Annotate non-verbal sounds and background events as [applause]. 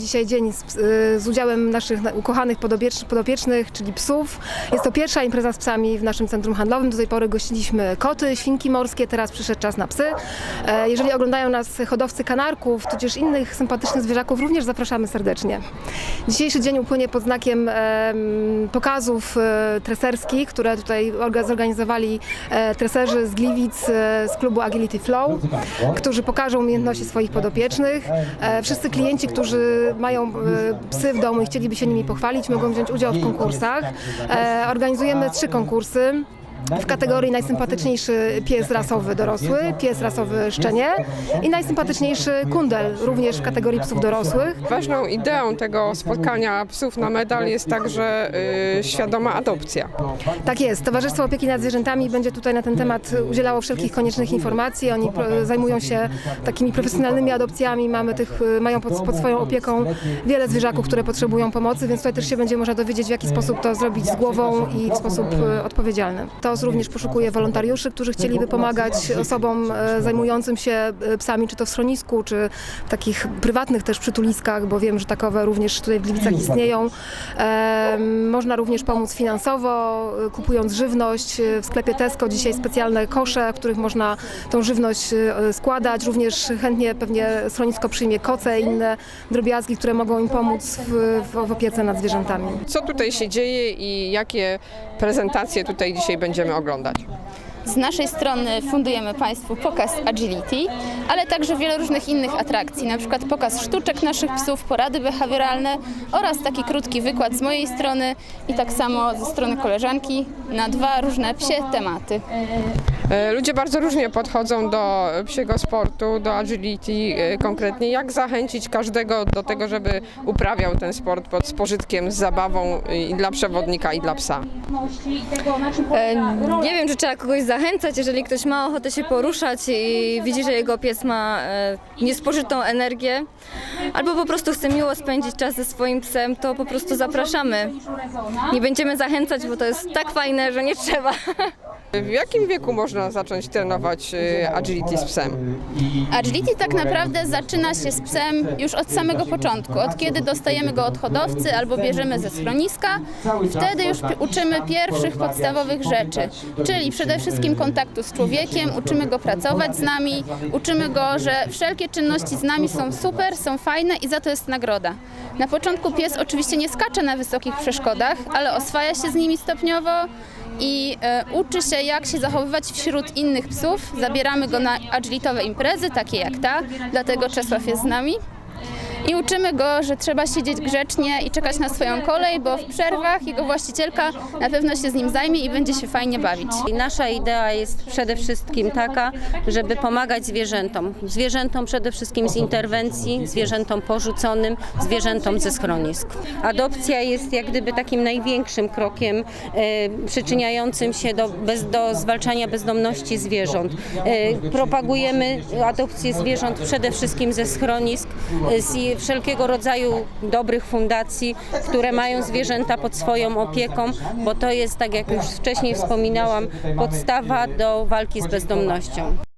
Dzisiaj dzień z, z udziałem naszych na- ukochanych podopiecznych, czyli psów. Jest to pierwsza impreza z psami w naszym centrum handlowym. Do tej pory gościliśmy koty, świnki morskie, teraz przyszedł czas na psy. E, Jeżeli oglądają nas hodowcy kanarków, tudzież innych sympatycznych zwierzaków, również zapraszamy serdecznie. Dzisiejszy dzień upłynie pod znakiem em, pokazów e, treserskich, które tutaj orga- zorganizowali e, treserzy z Gliwic e, z klubu Agility Flow, którzy pokażą umiejętności swoich podopiecznych. E, Wszyscy klienci, którzy mają e, psy w domu i chcieliby się nimi pochwalić, mogą wziąć udział w konkursach. E, Organizujemy trzy konkursy. W kategorii najsympatyczniejszy pies rasowy dorosły, pies rasowy szczenie i najsympatyczniejszy kundel, również w kategorii psów dorosłych. Ważną ideą tego spotkania psów na medal jest także y, świadoma adopcja. Tak jest. Towarzystwo Opieki nad Zwierzętami będzie tutaj na ten temat udzielało wszelkich koniecznych informacji. Oni zajmują się takimi profesjonalnymi adopcjami. Mamy tych, y, mają pod, pod swoją opieką wiele zwierzaków, które potrzebują pomocy, więc tutaj też się będzie można dowiedzieć, w jaki sposób to zrobić z głową i w sposób y, odpowiedzialny. TOS również poszukuje wolontariuszy, którzy chcieliby pomagać osobom e, zajmującym się e, psami, czy to w schronisku, czy w takich prywatnych też przytuliskach, bo wiem, że takowe również tutaj w Gliwicach istnieją. Można również pomóc finansowo, e, kupując żywność. W sklepie Tesco dzisiaj specjalne kosze, w których można tą żywność składać. Również chętnie pewnie schronisko przyjmie koce i inne drobiazgi, które mogą im pomóc w, w, opiece nad zwierzętami. Co tutaj się dzieje i jakie prezentacje tutaj dzisiaj będziemy oglądać? Z naszej strony fundujemy Państwu pokaz Agility, ale także wiele różnych innych atrakcji, na przykład pokaz sztuczek naszych psów, porady behawioralne oraz taki krótki wykład z mojej strony i tak samo ze strony koleżanki na dwa różne psie tematy. E, Ludzie bardzo różnie podchodzą do psiego sportu, do agility e, konkretnie. Jak zachęcić każdego do tego, żeby uprawiał ten sport pod z pożytkiem, z zabawą i dla przewodnika, i dla psa? E, Nie wiem, czy trzeba kogoś zachęcać, jeżeli ktoś ma ochotę się poruszać i widzi, że jego pies ma e, niespożytą energię, albo po prostu chce miło spędzić czas ze swoim psem, to po prostu zapraszamy. Nie będziemy zachęcać, bo to jest tak fajne, że nie trzeba. [laughs] W jakim wieku można zacząć trenować e, agility z psem? Agility tak naprawdę zaczyna się z psem już od samego początku, od kiedy dostajemy go od hodowcy albo bierzemy ze schroniska. Wtedy już uczymy pierwszych podstawowych rzeczy, czyli przede wszystkim kontaktu z człowiekiem, uczymy go pracować z nami, uczymy go, że wszelkie czynności z nami są super, są fajne i za to jest nagroda. Na początku pies oczywiście nie skacze na wysokich przeszkodach, ale oswaja się z nimi stopniowo i e, uczy się, jak się zachowywać wśród innych psów. Zabieramy go na agilitowe imprezy, takie jak ta, dlatego Czesław jest z nami. I uczymy go, że trzeba siedzieć grzecznie i czekać na swoją kolej, bo w przerwach jego właścicielka na pewno się z nim zajmie i będzie się fajnie bawić. I nasza idea jest przede wszystkim taka, żeby pomagać zwierzętom. Zwierzętom przede wszystkim z interwencji, zwierzętom porzuconym, zwierzętom ze schronisk. Adopcja jest jak gdyby takim największym krokiem e, przyczyniającym się do, bez, do zwalczania bezdomności zwierząt. E, propagujemy adopcję zwierząt przede wszystkim ze schronisk, z wszelkiego rodzaju dobrych fundacji, które mają zwierzęta pod swoją opieką, bo to jest, tak jak już wcześniej wspominałam, podstawa do walki z bezdomnością.